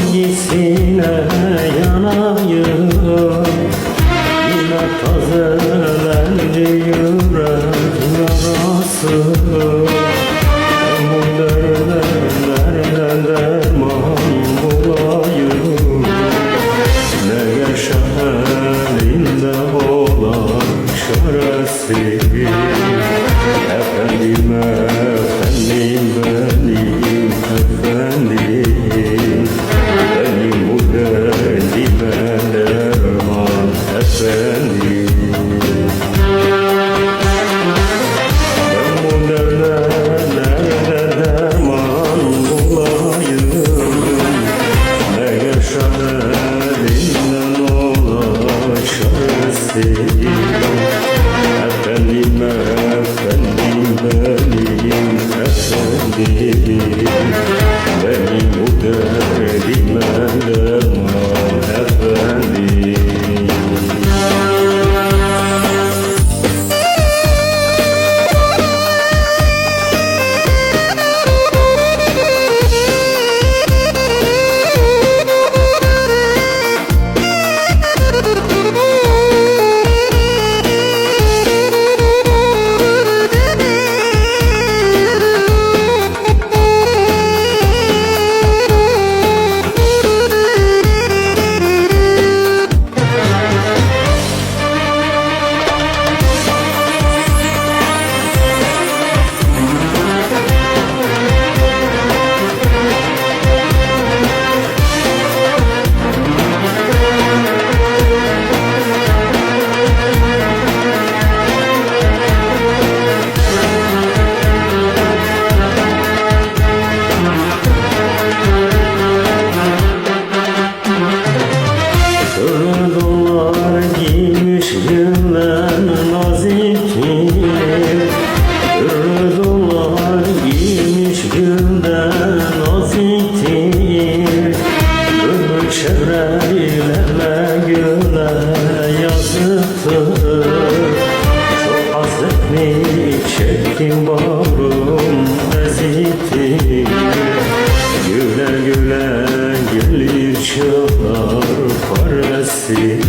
hangisine yanayım. Yine tazelendi yürek yarası gitti Güler güler gelir çağır parası